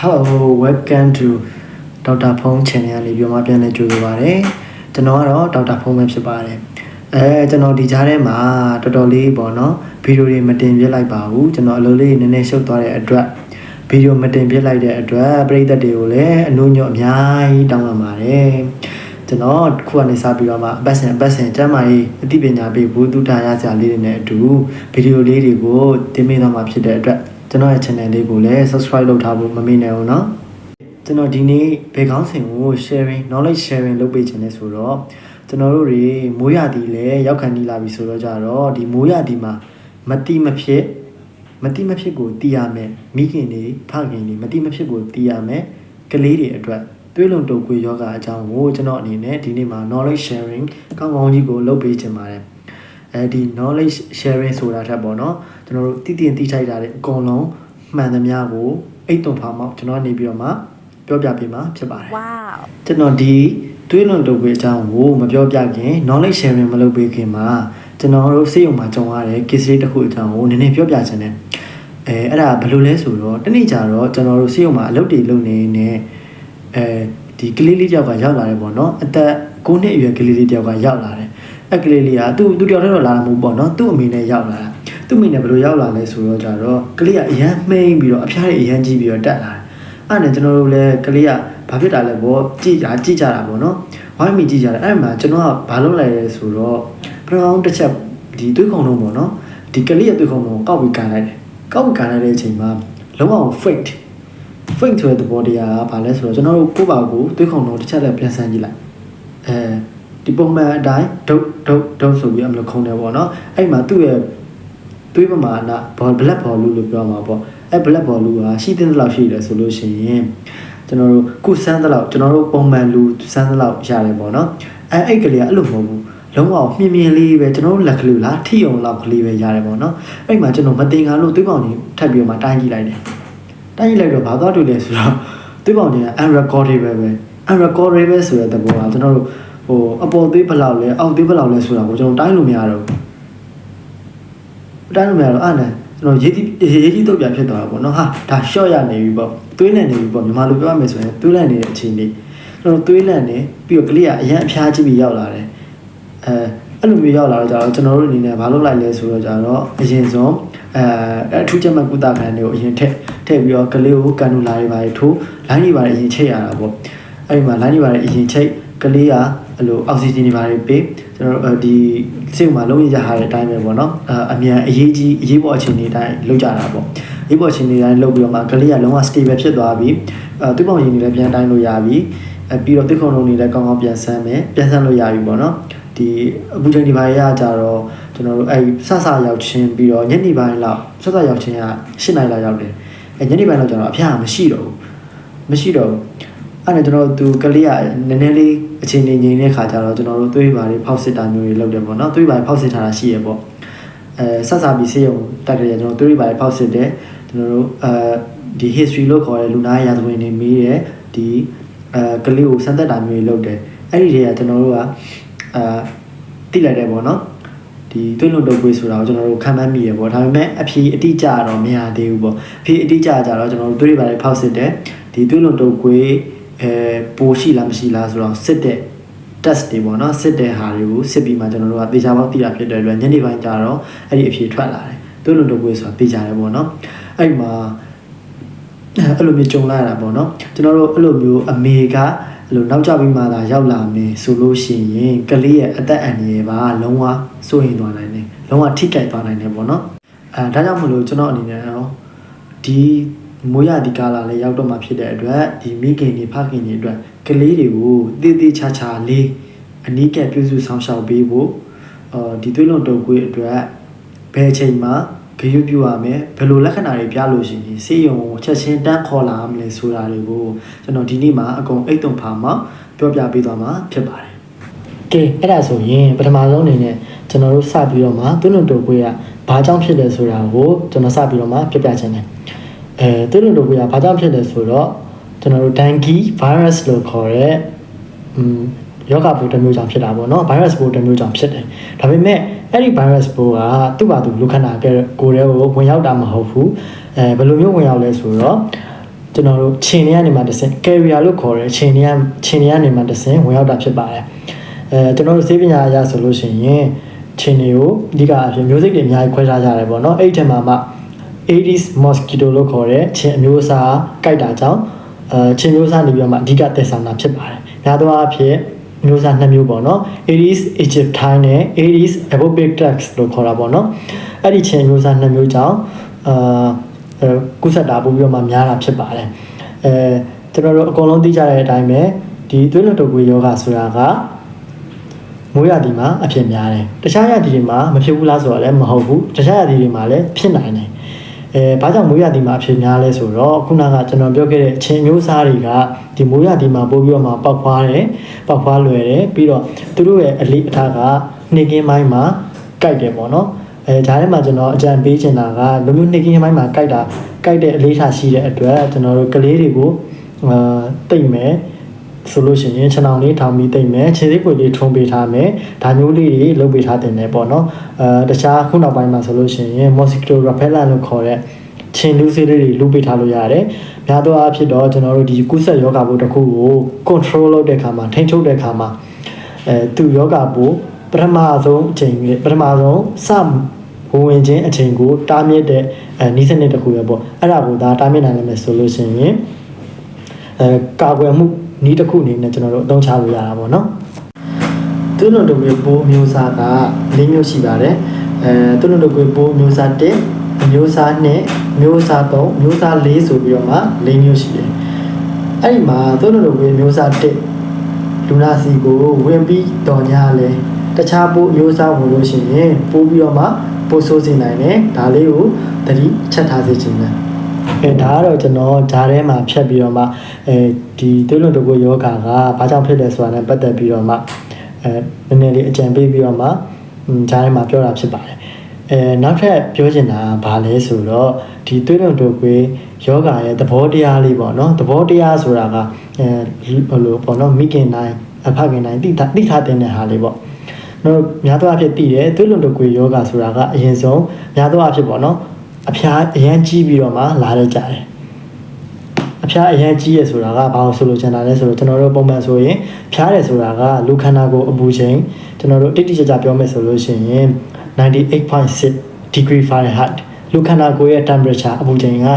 Hello welcome to Dr. Phone Channel ကနေပြောမှပြန်လဲကြိုဆိုပါရစေကျွန်တော်ကတော့ Dr. Phone ပဲဖြစ်ပါတယ်အဲကျွန်တော်ဒီကြားထဲမှာတော်တော်လေးပေါ့နော်ဗီဒီယိုတွေမတင်ပြလိုက်ပါဘူးကျွန်တော်အလုပ်လေးနည်းနည်းရှုပ်သွားတဲ့အတွက်ဗီဒီယိုမတင်ပြလိုက်တဲ့အတွက်ပရိသတ်တွေကိုလည်းအနှုံညွတ်အများကြီးတောင်းပန်ပါတယ်ကျွန်တော်ခုကနေစပြီးတော့မှအပတ်စဉ်အပတ်စဉ်ကျမ်းမာရေးအသိပညာပေးဘူးတုဒ္ဒရာစရာလေးတွေနဲ့အတူဗီဒီယိုလေးတွေကိုတင်ပြသွားမှာဖြစ်တဲ့အတွက် ကျွန်တော်ရဲ့ channel လေးကိုလည်း subscribe လုပ်ထားဖို့မမေ့နဲ့အောင်နော်ကျွန်တော်ဒီနေ့ဘေကောင်းစင်ကို sharing knowledge sharing လုပ်ပေးခြင်းလဲဆိုတော့ကျွန်တော်တို့တွေမိုးရသည်လဲရောက်ခံနေလာပြီဆိုတော့ကြတော့ဒီမိုးရသည်မှာမတိမဖြစ်မတိမဖြစ်ကိုတီးရမယ်မိခင်တွေဖခင်တွေမတိမဖြစ်ကိုတီးရမယ်ကလေးတွေအတွက်သွေးလွန်တုပ်ကွေယောဂအကြောင်းကိုကျွန်တော်အနေနဲ့ဒီနေ့မှာ knowledge sharing ကောင်းကောင်းကြီးကိုလုပ်ပေးခြင်းပါတယ်အဲဒီ knowledge sharing ဆိုတာထက်ပေါ့နော် ကျွန်တော်တို့တည်တည်တိထိုက်တာတဲ့အကုန်လုံးမှန်သမျှကိုအိတ်တုံဖာမောက်ကျွန်တော်နေပြီးတော့မှပြောပြပေးမှာဖြစ်ပါတယ် Wow. ကျွန်တော်ဒီတွေးလွန်တုပ်ပေးအကြောင်းကိုမပြောပြခင် knowledge sharing မလုပ်ပေးခင်မှာကျွန်တော်တို့စိတ်ယုံမှာကြုံရတဲ့ case လေးတစ်ခုအကြောင်းကိုနည်းနည်းပြောပြချင်တယ်အဲအဲ့ဒါဘယ်လိုလဲဆိုတော့တနေ့ကျတော့ကျွန်တော်တို့စိတ်ယုံမှာအလုပ်တွေလုပ်နေနေအဲဒီကလေးလေးတယောက်ကရောက်လာတယ်ပေါ့နော်အသက်9နှစ်အရွယ်ကလေးလေးတယောက်ကရောက်လာတယ်အဲ့ကလေးလေးကသူ့သူတယောက်တည်းတော့လာတာမဟုတ်ပေါ့နော်သူ့အမေနဲ့ရောက်လာတာ သူ့အမေနဲ့ဘယ်လိုရောက်လာလဲဆိုတော့ကြတော့ကလေးကအရန်မှိန်ပြီးတော့အဖျားတွေအရန်ကြီးပြီးတော့တက်လာတယ်အဲ့နဲ့ကျွန်တော်တို့လည်းကလေးကဘာဖြစ်တာလဲပေါ့ကြည်တာကြည်ကြတာပေါ့နော်ဝိုင်းမီကြည်ကြတယ်အဲ့မှာကျွန်တော်ကဘာလုပ်လိုက်လဲဆိုတော့ပထမဆုံးတစ်ချက်ဒီသွေးခုံလုံးပေါ့နော်ဒီကလေးရဲ့သွေးခုံလုံးကိုကောက်ပြီးကန်လိုက်တယ်ကောက်ပြီးကန်လိုက်တဲ့အချိန်မှာလုံးဝ fake fake ဆိုတဲ့သဘောတရားကဘာလဲဆိုတော့ကျွန်တော်တို့ကိုယ့်ဘာကိုသွေးခုံလုံးတစ်ချက်လည်းပြန်ဆန်းကြည့်လိုက်အဲဒီပုံမှန်အတိုင်းဒုတ်ဒုတ်ဒုတ်ဆိုပြီးအမလို့ခုံတယ်ပေါ့နော်အဲ့မှာသူ့ရဲ့ သွေးပမာဏဘော black ball လို့ပြောမှာပေါ့အဲ့ black ball ကရှိတဲ့လောက်ရှိတယ်ဆိုလို့ရှိရင်ကျွန်တော်တို့ကုစမ်းတဲ့လောက်ကျွန်တော်တို့ပုံမှန်လူစမ်းတဲ့လောက်ရတယ်ပေါ့နော်အဲ့အဲ့ကလေးကအဲ့လိုမဟုတ်ဘူးလုံးဝမြင်မြင်လေးပဲကျွန်တော်တို့လက်ကလေးလားထိအောင်လောက်ကလေးပဲရတယ်ပေါ့နော်အဲ့မှာကျွန်တော်မတင်ကားလို့သွေးပေါင်ကြီးထပ်ပြီးတော့မှတိုင်းကြည့်လိုက်တယ်တိုင်းကြည့်လိုက်တော့ဘာသွားတွေ့လဲဆိုတော့သွေးပေါင်ကြီးက unrecordable ပဲ unrecordable ဆိုတဲ့သဘောကကျွန်တော်တို့ဟိုအပေါ်သေးဘယ်လောက်လဲအောက်သေးဘယ်လောက်လဲဆိုတာကိုကျွန်တော်တိုင်းလို့မရတော့ဘူး တိုင်းလို့မရတော့အဲ့နဲ့ကျွန်တော်ရေးကြီးရေးကြီးတော့ပြဖြစ်သွားတာပေါ့နော်ဟာဒါ short ရနေပြီပေါ့သွေးလန့်နေပြီပေါ့မြန်မာလိုပြောရမယ်ဆိုရင်သွေးလန့်နေတဲ့အခြေအနေကျွန်တော်သွေးလန့်နေပြီးတော့ကလေးကအရန်အဖျားကြီးပြီးရောက်လာတယ်အဲအဲ့လိုမျိုးရောက်လာတော့ကြတော့ကျွန်တော်တို့အနေနဲ့မလုပ်လိုက်လဲဆိုတော့ကြတော့အရင်ဆုံးအဲအထူးချက်မှကုသခန်းတွေကိုအရင်ထည့်ထည့်ပြီးတော့ကလေးကိုကန်နူလာတွေပါထိုးလိုင်းတွေပါအရင်ချိတ်ရတာပေါ့အဲ့ဒီမှာလိုင်းတွေပါအရင်ချိတ်ကလေးကအဲ့လိုအောက်ဆီဂျင်တွေပါပေး ကျွန်တော်တို့ဒီစိတ်မှာလုံးရရထားတဲ့အတိုင်းပဲပေါ့နော်အမြန်အရေးကြီးအရေးပေါ်အခြေအနေတိုင်းလောက်ကြတာပေါ့အရေးပေါ်အခြေအနေတိုင်းလောက်ပြီးတော့မှကလေးကလုံးဝ stable ဖြစ်သွားပြီအဲသူ့ပေါင်ရည်တွေလည်းပြန်တိုင်းလို့ရပြီအဲပြီးတော့တိခုံလုံးတွေလည်းကောင်းကောင်းပြန်ဆန်းမယ်ပြန်ဆန်းလို့ရပြီပေါ့နော်ဒီအခုချိန်ဒီပိုင်းရကြတော့ကျွန်တော်တို့အဲဆဆရောက်ချင်းပြီးတော့ညနေပိုင်းလောက်ဆဆရောက်ချင်းက၈နိုင်လောက်ရောက်တယ်အဲညနေပိုင်းလောက်ကျတော့အဖျားမရှိတော့ဘူးမရှိတော့ဘူး အဲ့ဒါကျွန်တော်သူကလေးကနည်းနည်းလေးအချိန်နေငြိမ်တဲ့ခါကျတော့ကျွန်တော်တို့သွေးပါတွေဖောက်စစ်တာမျိုးတွေလုပ်တယ်ပေါ့နော်သွေးပါဖောက်စစ်ထားတာရှိရပေါ့အဲဆက်စားပြီးဆေးရုံတက်ကြရကျွန်တော်သွေးပါဖောက်စစ်တယ်ကျွန်တော်တို့အဲဒီ history လို့ခေါ်တဲ့လူနာရာဇဝင်တွေမေးတယ်ဒီအဲကလေးကိုစမ်းသက်တာမျိုးတွေလုပ်တယ်အဲ့ဒီတွေကကျွန်တော်တို့ကအာတိလိုက်တယ်ပေါ့နော်ဒီသွေးလွန်တုပ်ကွေးဆိုတာကိုကျွန်တော်တို့ခံမှန်းမိရပေါ့ဒါပေမဲ့အဖြေအတိအကျတော့မရသေးဘူးပေါ့အဖြေအတိအကျကြတော့ကျွန်တော်တို့သွေးတွေပါတွေဖောက်စစ်တယ်ဒီသွေးလွန်တုပ်ကွေး အဲပိုရှိလားမရှိလားဆိုတော့စစ်တဲ့ test တွေပေါ့နော်စစ်တဲ့ဟာတွေကိုစစ်ပြီးမှကျွန်တော်တို့ကသေချာပေါက်သိတာဖြစ်တဲ့အတွက်ညနေပိုင်းကျတော့အဲ့ဒီအဖြေထွက်လာတယ်သွေးလွန်တုပ်ကွေးဆိုတာသေချာတယ်ပေါ့နော်အဲ့မှာအဲ့လိုမျိုးကြုံလာရတာပေါ့နော်ကျွန်တော်တို့အဲ့လိုမျိုးအမေကအဲ့လိုနောက်ကျပြီးမှလာရောက်လာမယ်ဆိုလို့ရှိရင်ကလေးရဲ့အသက်အန္တရာယ်ပါလုံးဝစိုးရိမ်သွားနိုင်တယ်လုံးဝထိခိုက်သွားနိုင်တယ်ပေါ့နော်အဲဒါကြောင့်မလို့ကျွန်တော်အနေနဲ့တော့ဒီ မိုးရဒီကာလာလေးရောက်တော့မှဖြစ်တဲ့အတွက်ဒီမိခင်တွေဖခင်တွေအတွက်ကလေးတွေကိုတည်တည်ချာချာလေးအနီးကပ်ပြုစုဆောင်ရှောက်ပေးဖို့အာဒီသွေးလွန်တုပ်ကွေးအတွက်ဘယ်အချိန်မှာဂရုပြုရမယ်ဘယ်လိုလက္ခဏာတွေပြလို့ရှိရင်စေယုံကိုချက်ချင်းတန်းခေါ်လာမလဲဆိုတာတွေကိုကျွန်တော်ဒီနေ့မှာအကုန်အိတ်တုံဖာမှာပြောပြပေးသွားမှာဖြစ်ပါတယ်ကဲအဲ့ဒါဆိုရင်ပထမဆုံးအနေနဲ့ကျွန်တော်တို့စပြီးတော့မှသွေးလွန်တုပ်ကွေးကဘာကြောင့်ဖြစ်လဲဆိုတာကိုကျွန်တော်စပြီးတော့မှပြပြချင်တယ် အဲသွေးလွန်တုပ်ကွေးကဘာကြောင့်ဖြစ်လဲဆိုတော့ကျွန်တော်တို့ dengue virus လို့ခေါ်တဲ့อืมယောဂပိုးတစ်မျိုးကြောင့်ဖြစ်တာပေါ့နော် virus ပိုးတစ်မျိုးကြောင့်ဖြစ်တယ်ဒါပေမဲ့အဲ့ဒီ virus ပိုးကသူ့ဘာသူလူခန္ဓာကိုယ်ကိုယ်ထဲကိုဝင်ရောက်တာမဟုတ်ဘူးအဲဘယ်လိုမျိုးဝင်ရောက်လဲဆိုတော့ကျွန်တော်တို့ခြင်တွေကနေမှတစ်ဆင့် carrier လို့ခေါ်တယ်ခြင်တွေကခြင်တွေကနေမှတစ်ဆင့်ဝင်ရောက်တာဖြစ်ပါတယ်အဲကျွန်တော်တို့စေပညာအရဆိုလို့ရှိရင်ခြင်တွေကိုအဓိကအဖြစ်မျိုးစိတ်တွေအများကြီးခွဲခြားကြတယ်ပေါ့နော်အဲ့ဒီထဲမှာမှ Aedes mosquito လို့ခေါ်တဲ့ခြင်အမျိုးအစားကိုက်တာကြောင့်အဲခြင်မျိုးအစားနေပြီးတော့မှအဓိကတည်ဆောင်တာဖြစ်ပါတယ်။များသောအားဖြင့်မျိုးစားနှစ်မျိုးပေါ့နော် Aedes aegypti နဲ့ Aedes albopictus လို့ခေါ်တာပေါ့နော်အဲ့ဒီခြင်မျိုးစားနှစ်မျိုးကြောင့်အာကုသတာပို့ပြီးတော့မှများတာဖြစ်ပါတယ်အဲကျွန်တော်တို့အကုန်လုံးသိကြတဲ့အတိုင်းပဲဒီသွေးလွန်တုပ်ကွေးယောဂဆိုတာကမိုးရာသီမှာအဖြစ်များတယ်တခြားရာသီတွေမှာမဖြစ်ဘူးလားဆိုတော့လည်းမဟုတ်ဘူးတခြားရာသီတွေမှာလည်းဖြစ်နိုင်တယ် အဲဘာကြောင့်မိုးရာသီမှာအဖြစ်များလဲဆိုတော့ခုနကကျွန်တော်ပြောခဲ့တဲ့အချင်းမျိုးစားတွေကဒီမိုးရာသီမှာပို့ပြီးတော့မှပောက်ဖွားတယ်ပောက်ဖွားလွယ်တယ်ပြီးတော့သူတို့ရဲ့အလေးအထားကနေကင်းပိုင်းမှာကြိုက်တယ်ပေါ့နော်အဲဒါထဲမှာကျွန်တော်အကြံပေးချင်တာကလူမျိုးနေကင်းပိုင်းမှာကြိုက်တာကြိုက်တဲ့အလေးထားရှိတဲ့အတွက်ကျွန်တော်တို့ကလေးတွေကိုအာတိတ်မယ် ဆိုလို့ရှိရင်ခြံအောင်လေးထောင်ပြီးတိတ်မယ်ခြေသေးကိုလေးထုံးပေးထားမယ်ဒါမျိုးလေးတွေလုပ်ပေးထားတင်တယ်ပေါ့နော်အဲတခြားခုနောက်ပိုင်းမှာဆိုလို့ရှိရင် mosquito repellent လို့ခေါ်တဲ့ခြင်လူးဆေးလေးတွေလုပ်ပေးထားလို့ရတယ်။များသောအားဖြင့်တော့ကျွန်တော်တို့ဒီကုသယောဂဘို့တစ်ခုကို control လုပ်တဲ့အခါမှာထိန်းချုပ်တဲ့အခါမှာအဲသူယောဂဘို့ပထမဆုံးအချိန်ပထမဆုံးစဝင်ခြင်းအချိန်ကိုတားမြစ်တဲ့အဲနီးစနစ်တစ်ခုပဲပေါ့။အဲ့ဒါကိုဒါတားမြစ်နိုင်မယ်ဆိုလို့ရှိရင်အဲကာကွယ်မှု နီးတစ်ခုအနေနဲ့ကျွန်တော်တို့အသုံးချလို့ရတာပေါ့နော်။သူ့လုံတုပ်ရဲ့ပိုးမျိုးစားက၄မျိုးရှိပါတယ်။အဲသူ့လုံတုပ်ရဲ့ပိုးမျိုးစား1မျိုးစား2မျိုးစား3မျိုးစား4ဆိုပြီးတော့မှ၄မျိုးရှိတယ်။အဲ့ဒီမှာသူ့လုံတုပ်ရဲ့မျိုးစား1လူနာစီကိုဝင်ပြီးတော်ညာလဲတခြားပိုးမျိုးစားဝင်လို့ရှိရင်ပိုးပြီးတော့မှပိုးဆိုးစေနိုင်တယ်။ဒါလေးကိုသတိချက်ထားစေချင်တယ်။ အဲဒါကတော့ကျွန်တော်ဂျားထဲမှာဖြတ်ပြီးတော့မှအဲဒီသွေးလွန်တကူယောဂါကဘာကြောင့်ဖြစ်လဲဆိုတာနဲ့ပတ်သက်ပြီးတော့မှအဲနည်းနည်းလေးအကြံပေးပြီးတော့မှဂျားထဲမှာပြောတာဖြစ်ပါတယ်အဲနောက်ထပ်ပြောချင်တာကဘာလဲဆိုတော့ဒီသွေးလွန်တကူယောဂါရဲ့သဘောတရားလေးပေါ့နော်သဘောတရားဆိုတာကအဲဘယ်လိုပေါ့နော်မိခင်တိုင်းအဖခင်တိုင်းတိထားတိထားတဲ့ဟာလေးပေါ့တော့များသောအားဖြင့်တည်တယ်သွေးလွန်တကွေယောဂဆိုတာကအရင်ဆုံးများသောအားဖြင့်ပေါ့နော် အဖျားအရန်ကြီးပြီးတော့မှလာရကြတယ်အဖျားအရန်ကြီးရဆိုတာကဘာလို့ဆိုလို့ချင်တာလဲဆိုတော့ကျွန်တော်တို့ပုံမှန်ဆိုရင်ဖျားတယ်ဆိုတာကလူခန္ဓာကိုယ်အပူချိန်ကျွန်တော်တို့တိတိကျကျပြောမယ်ဆိုလို့ရှိရင်98.6 degree Fahrenheit လူခန္ဓာကိုယ်ရဲ့ temperature အပူချိန်က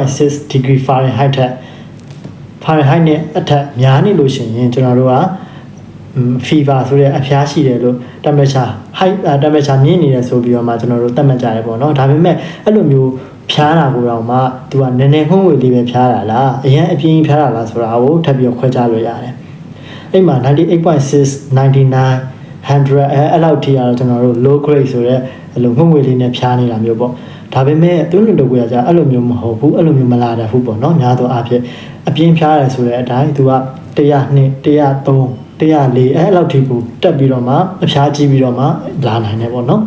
98.6 degree Fahrenheit ထက် Fahrenheit နဲ့အထက်များနေလို့ရှိရင်ကျွန်တော်တို့က fever ဆိုတဲ့အဖျားရှိတယ်လို့ temperature high temperature မြင့်နေတယ်ဆိုပြီးတော့မှကျွန်တော်တို့သတ်မှတ်ကြတယ်ပေါ့နော်ဒါပေမဲ့အဲ့လိုမျိုးဖျားတာကိုတော့မှသူကနည်းနည်းမှုန့်ဝေလေးပဲဖျားတာလားအရင်အပြင်းဖျားတာလားဆိုတာကိုထပ်ပြီးခွဲခြားလို့ရတယ်အဲ့မှာ98.6 99 100အဲအဲ့လောက်ထိကတော့ကျွန်တော်တို့ low grade ဆိုတဲ့အဲ့လိုမှုန့်ဝေလေးနဲ့ဖျားနေတာမျိုးပေါ့ဒါပေမဲ့သူတို့တို့ကကြာအဲ့လိုမျိုးမဟုတ်ဘူးအဲ့လိုမျိုးမလာတတ်ဘူးပေါ့နော်များသောအားဖြင့်အပြင်းဖျားတယ်ဆိုတဲ့အတိုင်းသူက100နှစ်103 104အဲ့လောက်ထိကိုတက်ပြီးတော့မှအဖျားကြီးပြီးတော့မှလာနိုင်တယ်ပေါ့နော်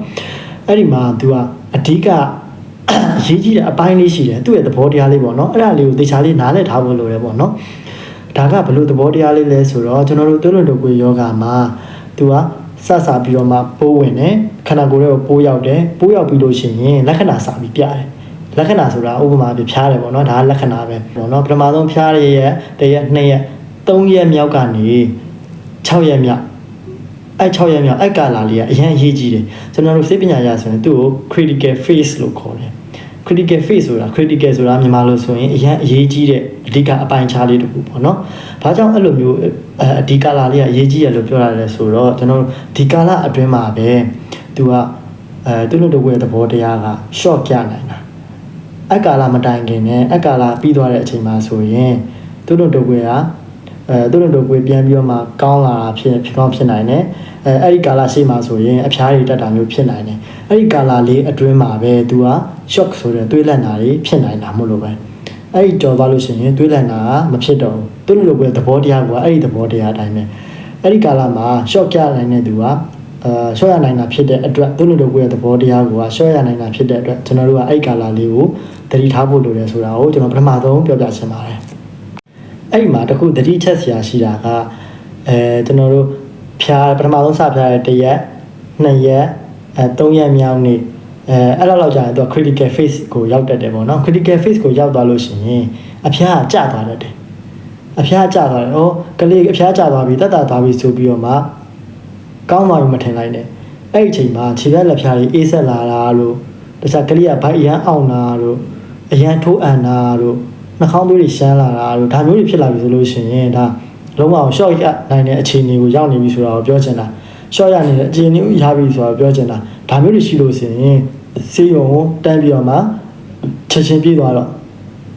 အဲ့ဒီမှာသူကအဓိကအရေးကြီးတဲ့အပိုင်းလေးရှိတယ်သူ့ရဲ့သဘောတရားလေးပေါ့နော်အဲ့ဒါလေးကိုသေချာလေးနားလည်ထားဖို့လိုတယ်ပေါ့နော်ဒါကဘလို့သဘောတရားလေးလဲဆိုတော့ကျွန်တော်တို့သွေးလွန်တုပ်ကွေယောဂါမှာသူကစစပြီးတော့မှပိုးဝင်တယ်ခန္ဓာကိုယ်ရဲ့ပိုးရောက်တယ်ပိုးရောက်ပြီးလို့ရှိရင်လက္ခဏာစပြီးပြတယ်လက္ခဏာဆိုတာဥပမာပြဖျားတယ်ပေါ့နော်ဒါကလက္ခဏာပဲပေါ့နော်ပထမဆုံးဖျားရရဲ့တရက်နှစ်ရက်သုံးရက်မြောက်ကနေ 6ရက်မြောက်အဲ့6ရက်မြောက်အဲ့ကာလာလေးကအရင်အရေးကြီးတယ်ကျွန်တော်တို့စိတ်ပညာရဆိုရင်သူ့ကို critical phase လို့ခေါ်တယ် critical phase ဆိုတာ critical ဆိုတာမြန်မာလိုဆိုရင်အရင်အရေးကြီးတဲ့အဓိကအပိုင်းခြားလေးတစ်ခုပေါ့နော်။ဘာကြောင့်အဲ့လိုမျိုးအဓိကလာလေးကအရေးကြီးရလို့ပြောရတယ်ဆိုတော့ကျွန်တော်ဒီကာလအတွင်းမှာပဲသူကအဲသူတို့တို့ရဲ့သဘောတရားက short ပြနိုင်တာ။အကာလမတိုင်ခင်နဲ့အကာလပြီးသွားတဲ့အချိန်မှာဆိုရင်သူတို့တို့က အဲသူတို့တို့ကိုပြန်ပြီးတော့မှကောင်းလာတာဖြစ်ဖြစ်ကောင်းဖြစ်နိုင်တယ်အဲအဲ့ဒီကာလရှိမှဆိုရင်အဖျားတွေတက်တာမျိုးဖြစ်နိုင်တယ်အဲ့ဒီကာလလေးအတွင်းမှာပဲသူက shock ဆိုတဲ့သွေးလက်နာတွေဖြစ်နိုင်တာမို့လို့ပဲအဲ့ဒီကြော်သွားလို့ရှိရင်သွေးလက်နာကမဖြစ်တော့ဘူးသူတို့လိုပဲသဘောတရားကအဲ့ဒီသဘောတရားအတိုင်းပဲအဲ့ဒီကာလမှာ shock ကြနိုင်တဲ့သူကအာရှော့ရနိုင်တာဖြစ်တဲ့အတွက်သူတို့လိုကိုရဲ့သဘောတရားကိုရှော့ရနိုင်တာဖြစ်တဲ့အတွက်ကျွန်တော်တို့ကအဲ့ဒီကာလလေးကိုသတိထားဖို့လိုတယ်ဆိုတာကိုကျွန်တော်ပထမဆုံးပြောပြချင်ပါတယ် အဲ့ဒီမှာတခုသတိချက်စရာရှိတာကအဲကျွန်တော်တို့ဖြာပထမဆုံးစဖြာတဲ့တရက်နှစ်ရက်အဲသုံးရက်မြောက်နေ့အဲအဲ့လောက်လောက်ကြာရင်သူက critical phase ကိုရောက်တတ်တယ်ပေါ့နော် critical phase ကိုရောက်သွားလို့ရှိရင်အဖျားကကျသွားတတ်တယ်အဖျားကျသွားတယ်ဩကလေးအဖျားကျသွားပြီတက်တာသွားပြီဆိုပြီးတော့မှကောင်းသွားပြီမထင်လိုက်နဲ့အဲ့ဒီအချိန်မှာခြေလက်လက်ဖျားကြီးအေးဆက်လာတာလို့တခြားကလေးကဘိုက်အရန်အောင်တာတို့အရန်ထိုးအန်တာတို့ နှာခေါင်းသွေးတွေရှမ်းလာတာတို့ဒါမျိုးတွေဖြစ်လာပြီဆိုလို့ရှိရင်ဒါလုံးဝ short ရနိုင်တဲ့အခြေအနေကိုရောက်နေပြီဆိုတာကိုပြောချင်တာ short ရနေတဲ့အခြေအနေကိုရပြီဆိုတာကိုပြောချင်တာဒါမျိုးတွေရှိလို့ရှိရင်စေးရုံကိုတန်းပြီးတော့မှချက်ချင်းပြေးသွားတော့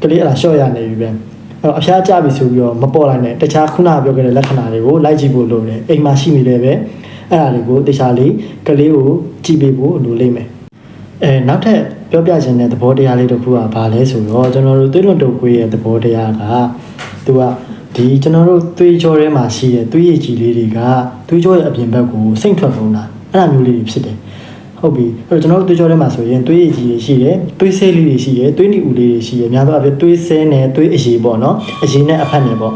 ကလေးအဲ့ဒါ short ရနေပြီပဲအဲ့တော့အဖျားကျပြီဆိုပြီးတော့မပေါ်လိုက်နဲ့တခြားခုနပြောခဲ့တဲ့လက္ခဏာတွေကိုလိုက်ကြည့်ဖို့လိုတယ်အိမ်မှာရှိနေတယ်ပဲအဲ့ဒါတွေကိုတခြားလေးကလေးကိုကြည့်ပေးဖို့လိုလိမ့်မယ်အဲနောက်ထပ် ပြောပြခြင်းတဲ့သဘောတရားလေးတစ်ခုကဘာလဲဆိုတော့ကျွန်တော်တို့သွေးလွန်တုပ်ကွေးရဲ့သဘောတရားကသူကဒီကျွန်တော်တို့သွေးကြောထဲမှာရှိတဲ့သွေးရည်ကြီးလေးတွေကသွေးကြောရဲ့အပြင်ဘက်ကိုစိမ့်ထွက်ကုန်တာအဲ့လိုမျိုးလေးတွေဖြစ်တယ်ဟုတ်ပြီအဲ့တော့ကျွန်တော်တို့သွေးကြောထဲမှာဆိုရင်သွေးရည်ကြီးတွေရှိတယ်သွေးဆဲလေးတွေရှိတယ်သွေးနီဦးလေးတွေရှိတယ်များသောအားဖြင့်သွေးဆဲနဲ့သွေးအရည်ပေါ့နော်အရည်နဲ့အဖက်နဲ့ပေါ့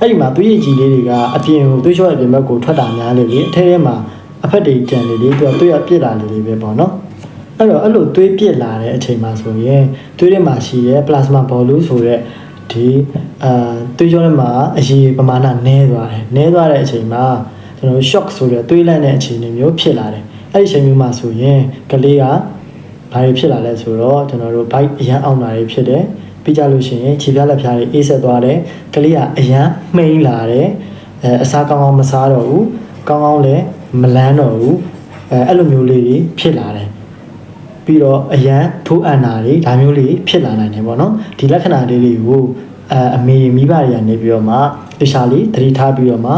အဲ့ဒီမှာသွေးရည်ကြီးလေးတွေကအပြင်ကိုသွေးကြောရဲ့အပြင်ဘက်ကိုထွက်တာများလေလေအထဲထဲမှာအဖက်တွေကြံလေလေသူကသွေးရပြစ်လာလေလေပဲပေါ့နော် အဲ့တော့အဲ့လိုသွေးပြစ်လာတဲ့အချိန်မှာဆိုရင်သွေးထဲမှာရှိတဲ့ plasma ball ဆိုတဲ့ဒီအာသွေးကြောထဲမှာအရည်ပမာဏနည်းသွားတယ်နည်းသွားတဲ့အချိန်မှာကျွန်တော်တို့ shock ဆိုတဲ့သွေးလန့်တဲ့အခြေအနေမျိုးဖြစ်လာတယ်အဲ့ဒီအချိန်မျိုးမှာဆိုရင်ကလေးကဘာတွေဖြစ်လာလဲဆိုတော့ကျွန်တော်တို့ bite အရန်အောင်တာတွေဖြစ်တယ်ပြီးကြလို့ရှိရင်ခြေပြားလက်ဖျားတွေအေးဆက်သွားတယ်ကလေးကအရန်မှိန်လာတယ်အဲအစားကောင်းကောင်းမစားတော့ဘူးကောင်းကောင်းလည်းမလန်းတော့ဘူးအဲအဲ့လိုမျိုးလေးတွေဖြစ်လာတယ် ပြီးတော့အရန်ထိုးအန်တာတွေဒါမျိုးလေးဖြစ်လာနိုင်တယ်ပေါ့နော်ဒီလက္ခဏာလေးတွေကိုအဲအမေမိဘတွေကနေပြီးတော့မှတခြားလေးသတိထားပြီးတော့မှ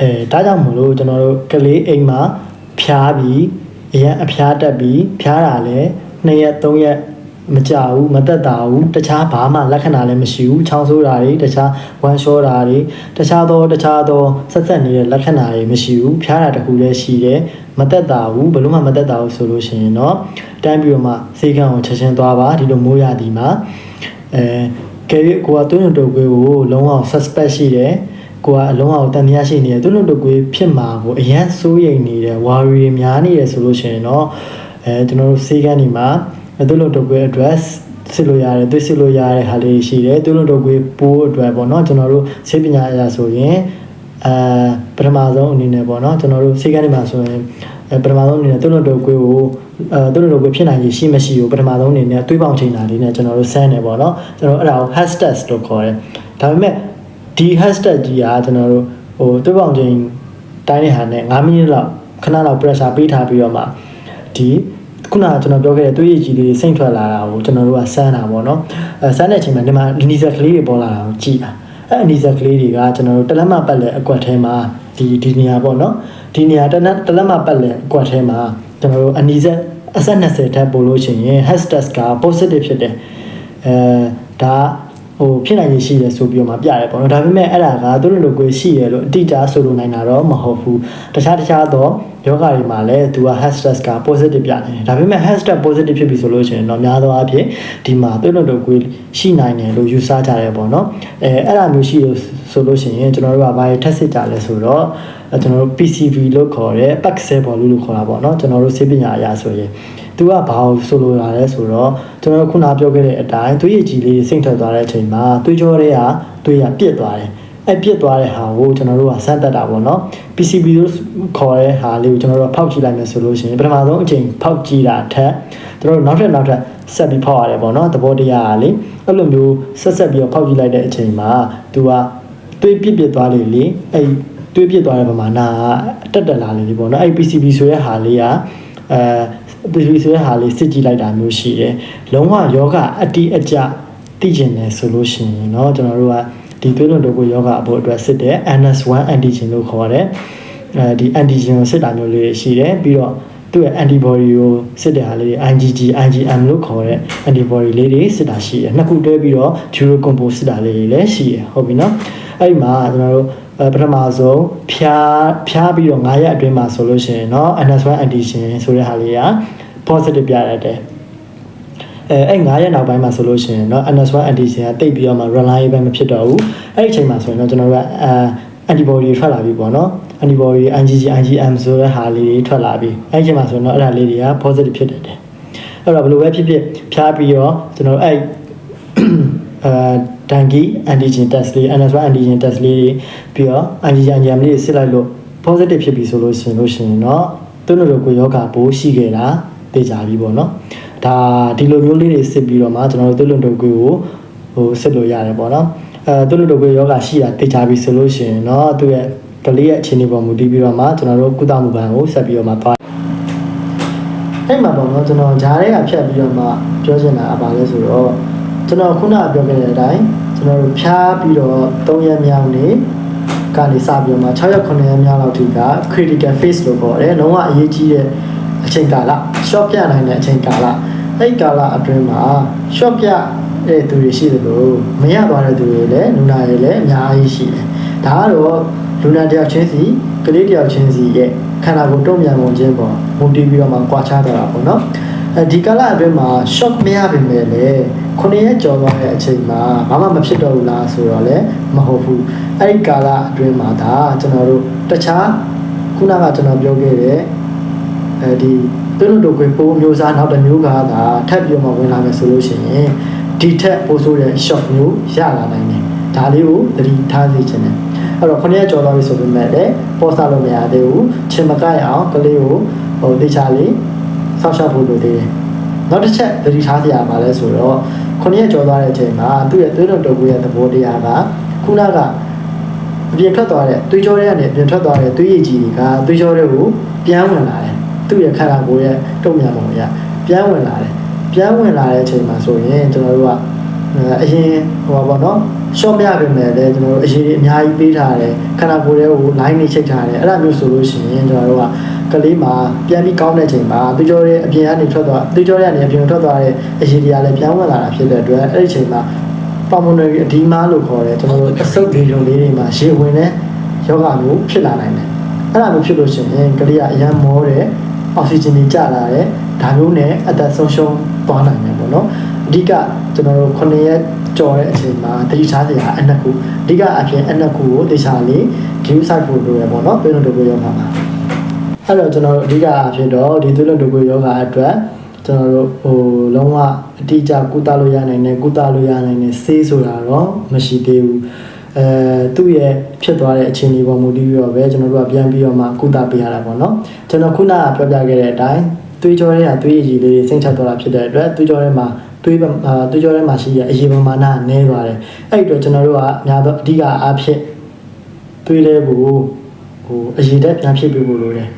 အဲဒါကြောင့်မလို့ကျွန်တော်တို့ကလေးအိမ်မှာဖျားပြီးအရန်အဖျားတက်ပြီးဖျားတာလည်း2ရက်3ရက်မကြဘူးမတက်တာဘူးတခြားဘာမှလက္ခဏာလည်းမရှိဘူးချောင်းဆိုးတာတွေတခြားဝမ်းလျှောတာတွေတခြားသောတခြားသောဆက်ဆက်နေတဲ့လက္ခဏာတွေမရှိဘူးဖျားတာတခုလည်းရှိတယ် မတက်တာဘူးဘယ်လို့မှမတက်တာဘူးဆိုလို့ရှိရင်တော့တိုင်းပြီးတော့မှစေကံကိုချက်ချင်းသွားပါဒီလိုမိုးရသည်မှာအဲကဲကိုကတွင်းတုပ်ကွေးကိုလုံးဝ suspect ရှိတယ်ကိုကအလုံးအောင်တန်မြရှိနေတယ်တွင်းတုပ်ကွေးဖြစ်မှာကိုအရန်စိုးရိမ်နေတယ်ဝါရီများနေတယ်ဆိုလို့ရှိရင်တော့အဲကျွန်တော်တို့စေကံဒီမှာတွင်းတုပ်ကွေး address စစ်လို့ရတယ်သွေးစစ်လို့ရတဲ့ဟာလေးရှိတယ်တွင်းတုပ်ကွေးပိုးအတွက်ပေါ့နော်ကျွန်တော်တို့ဆေးပညာအရာဆိုရင် အဲပထမဆုံးအနေနဲ့ပေါ့နော်ကျွန်တော်တို့စေကံဒီမှာဆိုရင်ပထမဆုံးအနေနဲ့တွင်းတုပ်ကွေးကိုအဲတွင်းတုပ်ကွေးဖြစ်နိုင်ရရှိမရှိကိုပထမဆုံးအနေနဲ့သွေးပေါင်ချိန်တာလေးနဲ့ကျွန်တော်တို့ဆန်းတယ်ပေါ့နော်ကျွန်တော်အဲ့ဒါကို hashtag လို့ခေါ်တယ်ဒါပေမဲ့ဒီ hashtag ကြီးကကျွန်တော်တို့ဟိုသွေးပေါင်ချိန်တိုင်းတဲ့ဟာနဲ့9မိနစ်လောက်ခဏလောက် pressure ပေးထားပြီးတော့မှဒီခုနကကျွန်တော်ပြောခဲ့တဲ့သွေးရည်ကြီးလေးစိမ့်ထွက်လာတာကိုကျွန်တော်တို့ကစမ်းတာပေါ့နော်အဲစမ်းတဲ့အချိန်မှာဒီမှာနီဇက်ကလေးတွေပေါ်လာတာကိုကြည့်တာ အဲနီဇက်ကလေးတွေကကျွန်တော်တို့တလက်မပတ်လက်အကွက်ထဲမှာဒီဒီနေရာပေါ့နော်ဒီနေရာတလက်တလက်မပတ်လက်အကွက်ထဲမှာကျွန်တော်တို့အနီဇက်အဆက်20ထပ်ပို့လို့ရှိရင် hashtag က positive ဖြစ်တယ်အဲဒါ ဟိုဖြစ်နိုင်ရရှိတယ်ဆိုပြီးတော့မှပြရဲပေါ့နော်ဒါပေမဲ့အဲ့ဒါကသူတို့လိုကိုရှိရလို့အတိအကျဆိုလိုနိုင်တာတော့မဟုတ်ဘူးတခြားတခြားသောယောဂတွေမှာလည်းသူက hashtag က positive ပြနေတယ်ဒါပေမဲ့ hashtag positive ဖြစ်ပြီဆိုလို့ရှိရင်တော့များသောအားဖြင့်ဒီမှာသူတို့လိုကိုရှိနိုင်တယ်လို့ယူဆကြတယ်ပေါ့နော်အဲအဲ့ဒါမျိုးရှိလို့ဆိုလို့ရှိရင်ကျွန်တော်တို့ကဘာတွေထပ်စစ်ကြလဲဆိုတော့ကျွန်တော်တို့ PCV လို့ခေါ်တဲ့ pack cell ပေါ်လို့ခေါ်တာပေါ့နော်ကျွန်တော်တို့ဆေးပညာအရာဆိုရင်သူကဘာလို့ဆိုလိုတာလဲဆိုတော့ ကျွန်တော်ခုနပြောခဲ့တဲ့အတိုင်းသွေးရည်ကြီးလေးစိမ့်ထွက်သွားတဲ့အချိန်မှာသွေးကြောတွေကသွေးရပြစ်သွားတယ်အဲ့ပြစ်သွားတဲ့ဟာကိုကျွန်တော်တို့ကစမ်းတက်တာပေါ့နော် PCB လို့ခေါ်တဲ့ဟာလေးကိုကျွန်တော်တို့ကဖောက်ကြည့်လိုက်မယ်ဆိုလို့ရှိရင်ပထမဆုံးအချိန်ဖောက်ကြည့်တာထက်ကျွန်တော်တို့နောက်ထပ်နောက်ထပ်ဆက်ပြီးဖောက်ရတယ်ပေါ့နော်သဘောတရားကလေအဲ့လိုမျိုးဆက်ဆက်ပြီးတော့ဖောက်ကြည့်လိုက်တဲ့အချိန်မှာသူကသွေးပြစ်ပြစ်သွားလေလေအဲ့သွေးပြစ်သွားတဲ့ပမာဏကတက်တက်လာလေလေပေါ့နော်အဲ့ PCB ဆိုတဲ့ဟာလေးကအဲ PCB ဆိုတဲ့ဟာလေးစစ်ကြည့်လိုက်တာမျိုးရှိတယ်လုံးဝယောဂအတိအကျသိကျင်တယ်ဆိုလို့ရှိရင်เนาะကျွန်တော်တို့ကဒီသွေးလွန်တုပ်ကွေးယောဂအဖို့အတွက်စစ်တဲ့ NS1 antigen လို့ခေါ်တယ်အဲဒီ antigen ကိုစစ်တာမျိုးလေးရှိတယ်ပြီးတော့သူ့ရဲ့ antibody ကိုစစ်တဲ့ဟာလေး IgG IgM လို့ခေါ်တဲ့ antibody လေးတွေစစ်တာရှိတယ်နှစ်ခုတွဲပြီးတော့ dual combo စစ်တာလေးတွေလည်းရှိတယ်ဟုတ်ပြီနော်အဲ့ဒီမှာကျွန်တော်တို့ ပထမဆုံးဖြားဖြားပြီးတော့9ရက်အတွင်းမှာဆိုလို့ရှိရင်เนาะ NS1 antigen ဆိုတဲ့ဟာလေးက positive ပြရတယ်အဲအဲ့9ရက်နောက်ပိုင်းမှာဆိုလို့ရှိရင်เนาะ NS1 antigen ကတိတ်ပြီးတော့မှ reliable မဖြစ်တော့ဘူးအဲ့ဒီအချိန်မှာဆိုရင်တော့ကျွန်တော်တို့ကအဲ antibody ထွက်လာပြီပေါ့နော် antibody IgG IgM ဆိုတဲ့ဟာလေးတွေထွက်လာပြီအဲ့ဒီအချိန်မှာဆိုရင်တော့အဲ့ဒါလေးတွေက positive ဖြစ်တယ်အဲ့တော့ဘယ်လိုပဲဖြစ်ဖြစ်ဖြားပြီးတော့ကျွန်တော်အဲ့ အဲ ဒန်ကီ antigen test လေး NS1 antigen test လေးတွေပြီးတော့ antigen antigen လေးစစ်လိုက်လို့ positive ဖြစ်ပြီဆိုလို့ရှိရင်လို့ရှိရင်တော့သူတို့တို့ကိုယောဂဘိုးရှိခဲ့တာသိကြပြီပေါ့နော်ဒါဒီလိုမျိုးလေးတွေစစ်ပြီးတော့မှကျွန်တော်တို့သူတို့တို့ကိုဟိုစစ်လို့ရတယ်ပေါ့နော်အဲသူတို့တို့ကိုယောဂရှိတာသိကြပြီဆိုလို့ရှိရင်တော့သူ့ရဲ့ကလေးရဲ့အခြေအနေပေါ်မူတည်ပြီးတော့မှကျွန်တော်တို့ကုသမှုဘဏ်ကိုဆက်ပြီးတော့မှသွားအဲ့မှာပေါ့နော်ကျွန်တော်ဂျားတွေကဖြတ်ပြီးတော့မှပြောချင်တာအပါလဲဆိုတော့ ကျွန်တော်ခုနပြောခဲ့တဲ့အတိုင်းကျွန်တော်တို့ဖြားပြီးတော့၃ရက်မြောက်နေ့ကနေစပြီးတော့မှ6ရက်9ရက်မြောက်လောက်ထိက critical phase လို့ခေါ်တယ်လုံးဝအရေးကြီးတဲ့အချိန်ကာလ short ပြနိုင်တဲ့အချိန်ကာလအဲ့ကာလအတွင်းမှာ short ပြတဲ့သူတွေရှိသလိုမရသွားတဲ့သူတွေလည်းလူနာတွေလည်းအများကြီးရှိတယ်ဒါကတော့လူနာတယောက်ချင်းစီကလေးတယောက်ချင်းစီရဲ့ခန္ဓာကိုယ်တုံ့ပြန်ပုံချင်းပေါ်မူတည်ပြီးတော့မှကြွားချတာပေါ့နော်အဲဒီကာလအတွင်းမှာ shock မရပေမဲ့လည်း 9ရက်ကျော်သွားတဲ့အချိန်မှာဘာမှမဖြစ်တော့ဘူးလားဆိုတော့လည်းမဟုတ်ဘူးအဲ့ဒီကာလအတွင်းမှာဒါကျွန်တော်တို့တခြားခုနကကျွန်တော်ပြောခဲ့တဲ့အဲဒီတွင်းတို့ခွေပိုးမျိုးစားနောက်တစ်မျိုးကဒါထပ်ပြီးမှဝင်လာမယ်ဆိုလို့ရှိရင်ဒီထက်ပိုးဆိုတဲ့ short မျိုးရလာနိုင်တယ်ဒါလေးကိုသတိထားစေချင်တယ်အဲ့တော့ခုနကကြော်သွားပြီဆိုပေမဲ့လည်းပေါ်စားလို့မရသေးဘူးချင်မကြိုက်အောင်ကလေးကိုဟိုတေချာလေးဆောက်ရှောက်ဖို့လိုသေးတယ်နောက်တစ်ချက်သတိထားစရာပါလဲဆိုတော့ ခုနှစ်ရက်ကျော်သွားတဲ့အချိန်မှာသူ့ရဲ့သွေးလွန်တုပ်ခွေရဲ့သဘောတရားကခုနကအပြင်ထွက်သွားတဲ့သွေးကြောတွေကနေအပြင်ထွက်သွားတဲ့သွေးရည်ကြီးတွေကသွေးကြောတွေကိုပြန်ဝင်လာတယ်သူ့ရဲ့ခန္ဓာကိုယ်ရဲ့တုံ့ပြန်ပုံရပြန်ဝင်လာတယ်ပြန်ဝင်လာတဲ့အချိန်မှာဆိုရင်ကျွန်တော်တို့ကအရင်ဟိုပါပေါ့နော်ရှော့မရပြင်မဲ့လည်းကျွန်တော်တို့အရေးအများကြီးပေးထားတယ်ခန္ဓာကိုယ်ရဲ့ကို line နဲ့ချိတ်ထားတယ်အဲ့ဒါမျိုးဆိုလို့ရှိရင်ကျွန်တော်တို့က ကလေးမှာပြန်ပြီးကောင်းတဲ့ချိန်မှာသူကြောရဲ့အပြင်ကနေထွက်သွားသူကြောရဲ့အနေအပြင်ထွက်သွားတဲ့အရေးတွေကလည်းပြန်ဝင်လာတာဖြစ်တဲ့အတွက်အဲ့ဒီချိန်မှာ pulmonary edema လို့ခေါ်တယ်ကျွန်တော်တို့အဆုတ်ဒီလိုလေးတွေမှာရေဝင်တဲ့ယောဂမျိုးဖြစ်လာနိုင်တယ်အဲ့ဒါမျိုးဖြစ်လို့ရှိရင်ကလေးကအရန်မောတယ်အောက်ဆီဂျင်တွေကျလာတယ်ဒါမျိုးနဲ့အသက်ဆုံးရှုံးသွားနိုင်တယ်ပေါ့နော်အဓိကကျွန်တော်တို့9ရက်ကြော်တဲ့အချိန်မှာတတိထားစရာအနှစ်ခုအဓိကအဖြစ်အနှစ်ခုကိုတေချာလေး view site ဖို့လိုရပေါ့နော်ပြည်တော်တို့ယောဂမှာ အဲ့တော့ကျွန်တော်တို့အဓိကအဖြစ်တော့ဒီသွေးလွန်တုပ်ကွေယောဂအတွက်ကျွန်တော်တို့ဟိုလုံးဝအတိအကျကုသလို့ရနိုင်တယ်ကုသလို့ရနိုင်တယ်ဆေးဆိုတာတော့မရှိသေးဘူးအဲသူ့ရဲ့ဖြစ်သွားတဲ့အခြေအနေပေါ်မူတည်ပြီးတော့ပဲကျွန်တော်တို့ကပြန်ပြီးတော့မှကုသပေးရတာပေါ့နော်ကျွန်တော်ခုနကပြောပြခဲ့တဲ့အတိုင်းသွေးကြောတွေကသွေးရည်ကြီးလေးတွေစိမ့်ချသွားတာဖြစ်တဲ့အတွက်သွေးကြောတွေမှာသွေးအာသွေးကြောထဲမှာရှိတဲ့အရေးပမာဏနည်းသွားတယ်အဲ့ဒီအတွက်ကျွန်တော်တို့ကအများသောအဓိကအားဖြင့်သွေးလေးကိုဟိုအရေးတက်ပြန်ဖြစ်ပေးဖို့လိုတယ်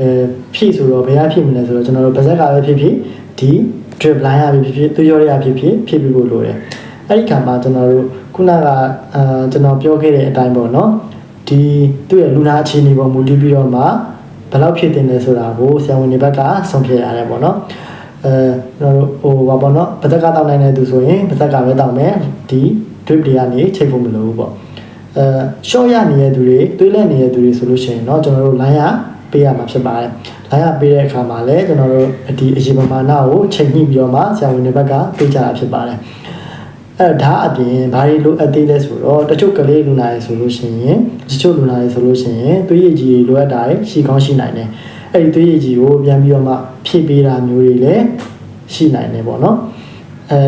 အဲဖြည့်ဆိုတော့ဘယ်အဖြစ်မလဲဆိုတော့ကျွန်တော်တို့ဗဇက်ကပဲဖြစ်ဖြစ်ဒီ drip line ရဖြစ်ဖြစ်သွေးကြောရဖြစ်ဖြစ်ဖြည့်ပေးဖို့လိုတယ်အဲ့ဒီခါမှာကျွန်တော်တို့ခုနကအာကျွန်တော်ပြောခဲ့တဲ့အတိုင်းပေါ့နော်ဒီသူ့ရဲ့လူနာအခြေအနေပေါ်မူတည်ပြီးတော့မှဘယ်လောက်ဖြစ်တင်လဲဆိုတာကိုဆရာဝန်တွေဘက်ကဆုံးဖြတ်ရတယ်ပေါ့နော်အဲကျွန်တော်တို့ဟိုဘာပေါ့နော်ဗဇက်ကတောင်းနိုင်တဲ့သူဆိုရင်ဗဇက်ကပဲတောင်းမယ်ဒီ drip တွေကနေချိန်ဖို့မလိုဘူးပေါ့အဲ short ရနေတဲ့သူတွေတွေးလက်နေတဲ့သူတွေဆိုလို့ရှိရင်เนาะကျွန်တော်တို့ line ရ ပေးရမှာဖြစ်ပါတယ်။လိုင်းရပေးတဲ့အခါမှာလည်းကျွန်တော်တို့ဒီအရေးပမာဏကိုချိန်ညှိပြီးတော့မှဆရာဝန်တွေဘက်ကပေးကြတာဖြစ်ပါတယ်။အဲဒါအပြင်ဘာတွေလိုအပ်သေးလဲဆိုတော့တချို့ကလေးလူနာတွေဆိုလို့ရှိရင်တချို့လူနာတွေဆိုလို့ရှိရင်သွေးရည်ကြီးလိုအပ်တာရှိကောင်းရှိနိုင်တယ်။အဲဒီသွေးရည်ကြီးကိုပြန်ပြီးတော့မှဖြည့်ပေးတာမျိုးတွေလည်းရှိနိုင်တယ်ပေါ့နော်။အဲ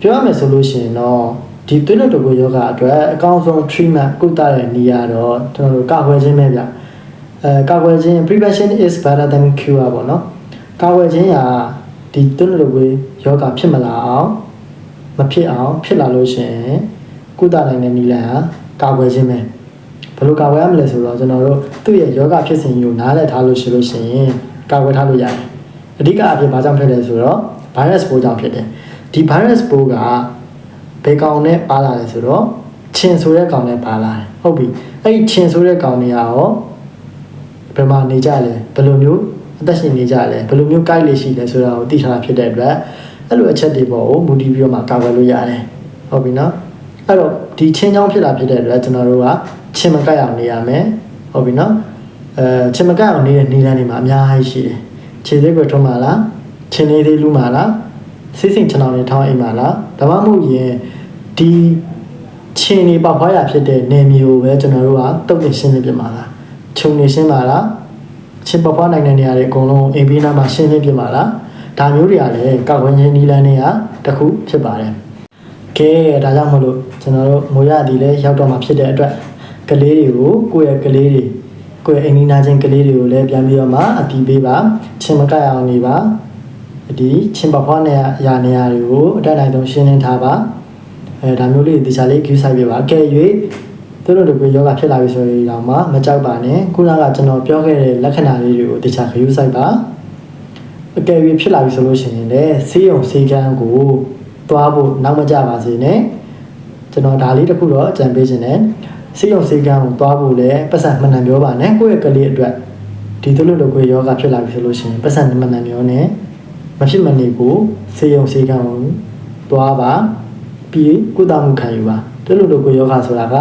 ပြောရမယ်ဆိုလို့ရှိရင်တော့ဒီသွေးလွတ်တော်ကိုယောဂအတွက်အကောင်းဆုံး treatment ကုသတဲ့နေရာတော့ကျွန်တော်တို့ကာကွယ်ခြင်းပဲဗျ။ အဲကာကွယ်ခြင်း prevention is better than cure ပေါ့နော်ကာကွယ်ခြင်းကဒီတွန်းလို့ကိုယောဂဖြစ်မလာအောင်မဖြစ်အောင်ဖြစ်လာလို့ရှိရင်ကုသနိုင်တဲ့နည်းလမ်းဟာကာကွယ်ခြင်းပဲဘယ်လိုကာကွယ်ရမလဲဆိုတော့ကျွန်တော်တို့သူ့ရဲ့ယောဂဖြစ်စဉ်ကိုနားလည်ထားလို့ရှိလို့ရှိရင်ကာကွယ်ထားလို့ရတယ်အဓိကအဖြစ်ဘာကြောင့်ဖြစ်လဲဆိုတော့ virus ပိုးကြောင့်ဖြစ်တယ်ဒီ virus ပိုးကဘယ်ကောင်နဲ့ပါလာလဲဆိုတော့ခြင်ဆိုတဲ့ကောင်နဲ့ပါလာတယ်ဟုတ်ပြီအဲ့ဒီခြင်ဆိုတဲ့ကောင်တွေကရော ဘယ်မှာနေကြလဲဘယ်လိုမျိုးအသက်ရှင်နေကြလဲဘယ်လိုမျိုးကိုက်လေရှိလဲဆိုတာကိုသိထားတာဖြစ်တဲ့အတွက်အဲ့လိုအချက်တွေပေါ်ကိုမူတည်ပြီးတော့မှကာကွယ်လို့ရတယ်ဟုတ်ပြီနော်အဲ့တော့ဒီချင်းချောင်းဖြစ်တာဖြစ်တဲ့အတွက်ကျွန်တော်တို့ကချင်းမကိုက်အောင်နေရမယ်ဟုတ်ပြီနော်အဲချင်းမကိုက်အောင်နေတဲ့နေလမ်းတွေမှာအများကြီးရှိတယ်ခြေသေးကိုထုံးပါလားချင်းလေးသေးလူးပါလားစိတ်စိတ်ချောင်းနေထောင်းအိမ်ပါလားဒါမှမဟုတ်ရင်ဒီချင်းနေပေါက်ဖွားရဖြစ်တဲ့နေမျိုးကိုပဲကျွန်တော်တို့ကတုတ်တင်ရှင်းနေပြမှာလား ခြုံနေရှင်းပါလားချင်းပပွားနိုင်တဲ့နေရာတွေအကုန်လုံးအိမ်ဘေးနားမှာရှင်းလင်းပြပါလားဒါမျိုးတွေကလည်းကောက်ဝန်းချင်းနီလန်းတွေကတစ်ခုဖြစ်ပါတယ်ကကဲဒါကြောင့်မလို့ကျွန်တော်တို့မိုးရသည်လည်းရောက်တော့မှာဖြစ်တဲ့အတွက်ကလေးတွေကိုကိုယ့်ရဲ့ကလေးတွေကိုယ့်ရဲ့အိမ်နီးနားချင်းကလေးတွေကိုလည်းပြန်ပြီးတော့မှအတီးပေးပါချင်းမကပ်အောင်နေပါဒီချင်းပဖွားနေရရာနေရာတွေကိုအတက်နိုင်ဆုံးရှင်းလင်းထားပါအဲဒါမျိုးလေးဒီချာလေးကျူးဆိုင်ပြပါအကဲ၍ သူတို့တို့ယောဂဖြစ်လာပြီဆိုရင်တော့မှမကြောက်ပါနဲ့ခုနကကျွန်တော်ပြောခဲ့တဲ့လက္ခဏာလေးတွေကိုဒီချာခရူးဆိုင်ပါအကယ်၍ဖြစ်လာပြီဆိုလို့ရှိရင်လည်းဆေးရုံဆေးကန်းကိုသွားဖို့နောက်မကြပါစေနဲ့ကျွန်တော်ဒါလေးတစ်ခုတော့အကြံပေးခြင်းနဲ့ဆေးရုံဆေးကန်းကိုသွားဖို့လည်းပတ်စံမှန်တယ်ပြောပါနဲ့ကိုယ့်ရဲ့ကလေးအတွက်ဒီသူတို့လိုကိုယောဂဖြစ်လာပြီဆိုလို့ရှိရင်ပတ်စံမှန်တယ်ပြောနဲ့မဖြစ်မနေကိုဆေးရုံဆေးကန်းကိုသွားပါပြီးကုသမှုခံယူပါသူတို့လိုကိုယောဂဆိုတာက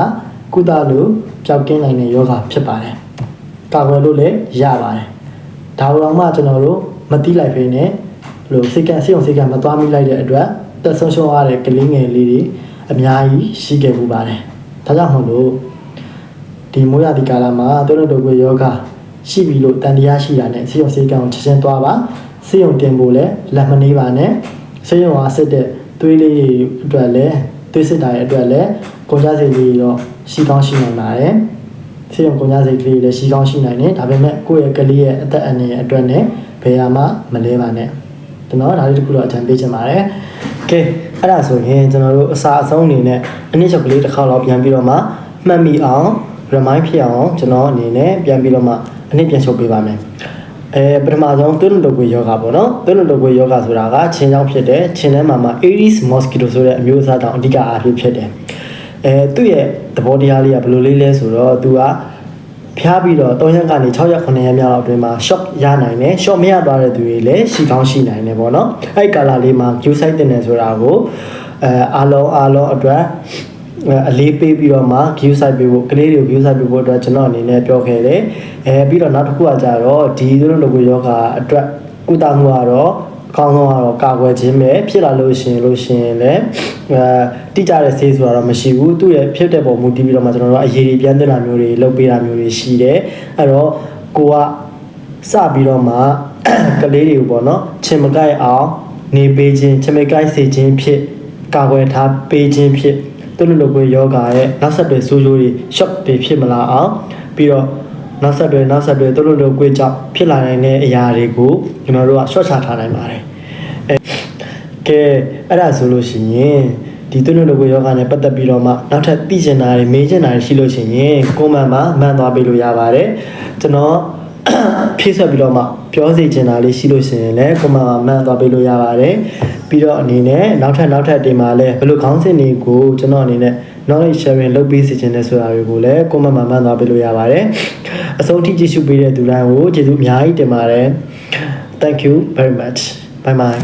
ကုသလို့ပျောက်ကင်းနိုင်တဲ့ယောဂဖြစ်ပါတယ်ကာကွယ်လို့လည်းရပါတယ်ဒါတော့မှကျွန်တော်တို့မတိလိုက်ဖေးနဲ့လို့စိတ်ကစိတ်အောင်စိတ်ကမသွားမိလိုက်တဲ့အတွက်တက်ဆုံးရှုံးရတဲ့ကလေးငယ်လေးတွေအများကြီးရှိခဲ့မှုပါတယ်ဒါကြောင့်မို့လို့ဒီမိုးရဒီကာလမှာတို့တို့တို့ကိုယောဂရှိပြီလို့တန်တရားရှိတာနဲ့စိတ်အောင်စိတ်ကံကိုချက်ချင်းသွားပါစိတ်အောင်တင်ဖို့လည်းလက်မနှေးပါနဲ့စိတ်အောင်အားစစ်တဲ့သွေးလေးတွေအတွက်လည်းသွေးစစ်တာရဲ့အတွက်လည်းကုန်ကြစိတ်လေးတော့ ရှိကောင်းရှိနိုင်ပါတယ်စိတ်အောင်ကုန်ကြစိတ်ကလေးလည်းရှိကောင်းရှိနိုင်တယ်ဒါပေမဲ့ကိုယ့်ရဲ့ကလေးရဲ့အသက်အန္တရာယ်အတွက်နဲ့ဘယ်ဟာမှမလဲပါနဲ့ကျွန်တော်ဒါလေးတစ်ခုတော့အကြံပေးချင်ပါတယ်ကဲအဲ့ဒါဆိုရင်ကျွန်တော်တို့အစာအဆုံးအနေနဲ့အနည်းချုပ်ကလေးတစ်ခါတော့ပြန်ပြီးတော့မှမှတ်မိအောင် remind ဖြစ်အောင်ကျွန်တော်အနေနဲ့ပြန်ပြီးတော့မှအနည်းပြန်ချုပ်ပေးပါမယ်အဲပထမဆုံးသွေးလွန်တုပ်ကွေယောဂပေါ့နော်သွေးလွန်တုပ်ကွေယောဂဆိုတာကချင်းချောင်းဖြစ်တဲ့ချင်းထဲမှာမှာ Aedes mosquito ဆိုတဲ့အမျိုးအစားတောင်အဓိကအားဖြင့်ဖြစ်တယ် အဲသူ့ရဲ့သဘောတရားလေးကဘယ်လိုလေးလဲဆိုတော့သူကဖျားပြီးတော့3ရက်ကနေ6ရက်9ရက်မြောက်အတွင်းမှာ shock ရနိုင်တယ် shock မရသွားတဲ့သူတွေလည်းရှိကောင်းရှိနိုင်တယ်ပေါ့နော်အဲ့ကာလာလေးမှာ Q site တင်တယ်ဆိုတာကိုအဲအားလုံးအားလုံးအတွက်အလေးပေးပြီးတော့မှ view site ပေးဖို့ကလေးတွေကို view site ပေးဖို့အတွက်ကျွန်တော်အနေနဲ့ပြောခဲ့တယ်အဲပြီးတော့နောက်တစ်ခုကကြတော့ဒီလိုလိုကိုယောဂအတွက်ကုသမှုကတော့အ ကောင်းဆုံးကတော့ကာကွယ်ခြင်းပဲဖြစ်လာလို့ရှိရင်လို့ရှိရင်လည်းအဲတိကျတဲ့ဆေးဆိုတာတော့မရှိဘူးသူ့ရဲ့ဖြစ်တဲ့ပုံမူတည်ပြီးတော့မှကျွန်တော်တို့အရေးကြီးပြန်တင်တာမျိုးတွေလုပ်ပေးတာမျိုးတွေရှိတယ်အဲ့တော့ကိုကစပြီးတော့မှကလေးတွေကိုပေါ့နော်ချင်မကိုက်အောင်နေပေးခြင်းချင်မကိုက်စေခြင်းဖြစ်ကာကွယ်ထားပေးခြင်းဖြစ်သူတို့လိုကိုယောဂရဲ့နောက်ဆက်တွဲဆိုးကျိုးတွေ shock တွေဖြစ်မလာအောင်ပြီးတော့ နောက်ဆက်တွဲနောက်ဆက်တွဲသူတို့လိုကိုကြောင့်ဖြစ်လာနိုင်တဲ့အရာတွေကိုကျွန်တော်တို့က short ချထားနိုင်ပါတယ်အဲကဲအဲ့ဒါဆိုလို့ရှိရင်ဒီသူတို့လိုကိုယောဂနဲ့ပတ်သက်ပြီးတော့မှနောက်ထပ်သိချင်တာတွေမေးချင်တာတွေရှိလို့ရှိရင်ကွန်မန့်မှာမှန်သွားပေးလို့ရပါတယ်ကျွန်တော်ဖြည့်ဆွက်ပြီးတော့မှပြောစီချင်တာလေးရှိလို့ရှိရင်လည်းကွန်မန့်မှာမှန်သွားပေးလို့ရပါတယ်ပြီးတော့အနေနဲ့နောက်ထပ်နောက်ထပ်တင်မှာလည်းဘယ်လိုခေါင်းစဉ်တွေကိုကျွန်တော်အနေနဲ့ knowledge sharing လုပ်ပေးစီချင်တဲ့ဆိုတာတွေကိုလည်းကွန်မန့်မှာမှန်သွားပေးလို့ရပါတယ် အဆုံးထိကြည့်ရှုပေးတဲ့သူတိုင်းကိုကျေးဇူးအများကြီးတင်ပါတယ် thank you very much bye bye